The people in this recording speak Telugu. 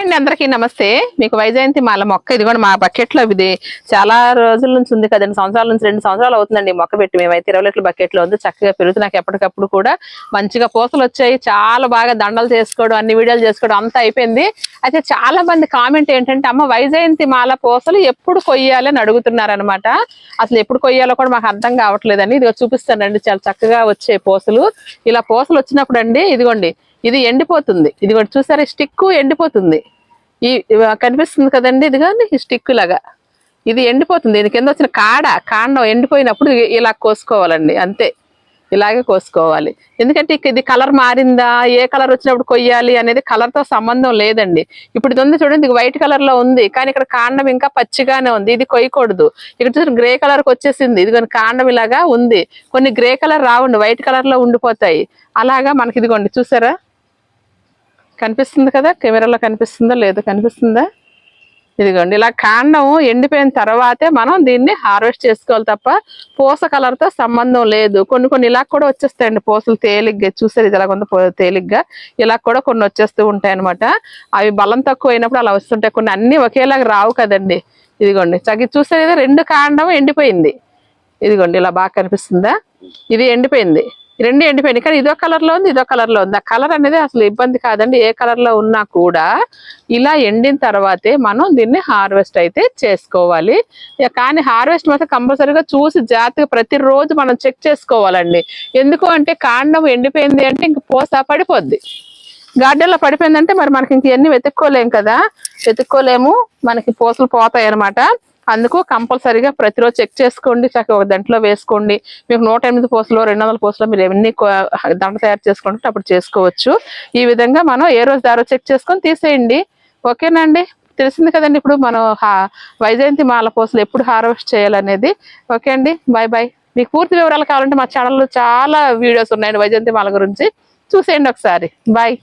అండి అందరికీ నమస్తే. మీకు వైజయంతి మాల మొక్క ఇది కూడా మా బకెట్లో ఇది. చాలా రోజుల నుంచి ఉంది కదండి సంవత్సరాల నుంచి రెండు సంవత్సరాలు అవుతుందండి మొక్క పెట్టి. మేమైతే ఇరవై లీటర్ల బకెట్లో ఉంది చక్కగా పెరుగుతూ నాకు ఎప్పటికప్పుడు కూడా మంచిగా పూసలు వచ్చాయి. చాలా బాగా దండలు చేసుకోవడం అన్ని వీడియోలు చేసుకోవడం అంతా అయిపోయింది. అయితే చాలా మంది కామెంట్ ఏంటంటే అమ్మ వైజయంతి మాల పూసలు ఎప్పుడు కొయ్యాలి? అని అసలు ఎప్పుడు కొయ్యాలో కూడా మాకు అర్థం కావట్లేదని ఇది చూపిస్తానండి చాలా చక్కగా వచ్చే పూసలు. ఇలా పూసలు వచ్చినప్పుడు అండి ఇదిగోండి ఇది ఎండిపోతుంది. ఇది కూడా చూసారా? స్టిక్ ఎండిపోతుంది. ఈ కనిపిస్తుంది కదండి? ఇది కానీ ఈ స్టిక్ లాగా. ఇది ఎండిపోతుంది. ఇది కింద వచ్చిన కాడ కాండం ఎండిపోయినప్పుడు ఇలా కోసుకోవాలండి. అంతే. ఇలాగే కోసుకోవాలి. ఎందుకంటే ఇది కలర్ మారిందా? ఏ కలర్ వచ్చినప్పుడు కొయ్యాలి అనేది కలర్తో సంబంధం లేదండి. ఇప్పుడు ఇది ఉంది చూడండి ఇది వైట్ కలర్లో ఉంది. కానీ ఇక్కడ కాండం ఇంకా పచ్చిగానే ఉంది. ఇది కొయ్యకూడదు. ఇక్కడ చూసిన గ్రే కలర్కి వచ్చేసింది. ఇది కొన్ని కాండం ఇలాగా ఉంది. కొన్ని గ్రే కలర్ రావండి. వైట్ కలర్లో ఉండిపోతాయి. అలాగా మనకి ఇదిగోండి చూసారా? కనిపిస్తుంది కదా? కెమెరాలో కనిపిస్తుందో? లేదో కనిపిస్తుందా? ఇదిగోండి ఇలా కాండం ఎండిపోయిన తర్వాతే మనం దీన్ని హార్వెస్ట్ చేసుకోవాలి తప్ప పూస కలర్తో సంబంధం లేదు. కొన్ని కొన్ని ఇలా కూడా వచ్చేస్తాయండి పూసలు తేలిగ్గా. చూసారు ఇది ఇలాగ తేలిగ్గా. ఇలా కూడా కొన్ని వచ్చేస్తూ ఉంటాయి అనమాట అవి బలం తక్కువ అయినప్పుడు అలా వస్తుంటాయి. కొన్ని అన్ని ఒకేలాగా రావు కదండి. ఇదిగోండి చగి చూసారు కదా రెండు కాండం ఎండిపోయింది. ఇదిగోండి ఇలా బాగా కనిపిస్తుందా? ఇది ఎండిపోయింది. రెండు ఎండిపోయింది కానీ ఇదో కలర్లో ఉంది ఇదో కలర్లో ఉంది. ఆ కలర్ అనేది అసలు ఇబ్బంది కాదండి. ఏ కలర్లో ఉన్నా కూడా ఇలా ఎండిన తర్వాతే మనం దీన్ని హార్వెస్ట్ అయితే చేసుకోవాలి. కానీ హార్వెస్ట్ మాత్రం కంపల్సరీగా చూసి జాగ్రత్తగా ప్రతిరోజు మనం చెక్ చేసుకోవాలండి. ఎందుకు అంటే కాండం ఎండిపోయింది అంటే ఇంక పోసా పడిపోద్ది. గార్డెన్లో పడిపోయిందంటే మరి మనకి ఇంక ఇవన్నీ వెతుక్కోలేం కదా. వెతుక్కోలేము. మనకి పూసలు పోతాయి అన్నమాట అందుకు కంపల్సరీగా ప్రతిరోజు చెక్ చేసుకోండి చక్కగా ఒక దంట్లో వేసుకోండి. మీకు నూట ఎనిమిది పూసలు రెండు వందల పూసలు మీరు ఎన్ని దండ తయారు చేసుకుంటే అప్పుడు చేసుకోవచ్చు. ఈ విధంగా మనం ఏ రోజు దారో చెక్ చేసుకొని తీసేయండి. ఓకేనండి? తెలిసింది కదండి ఇప్పుడు మనం వైజయంతి మాల పూసలు ఎప్పుడు హార్వెస్ట్ చేయాలనేది. ఓకే అండి? బాయ్ బాయ్ మీకు పూర్తి వివరాలు కావాలంటే మా ఛానల్లో చాలా వీడియోస్ ఉన్నాయండి వైజయంతి మాల గురించి. చూసేయండి ఒకసారి. బాయ్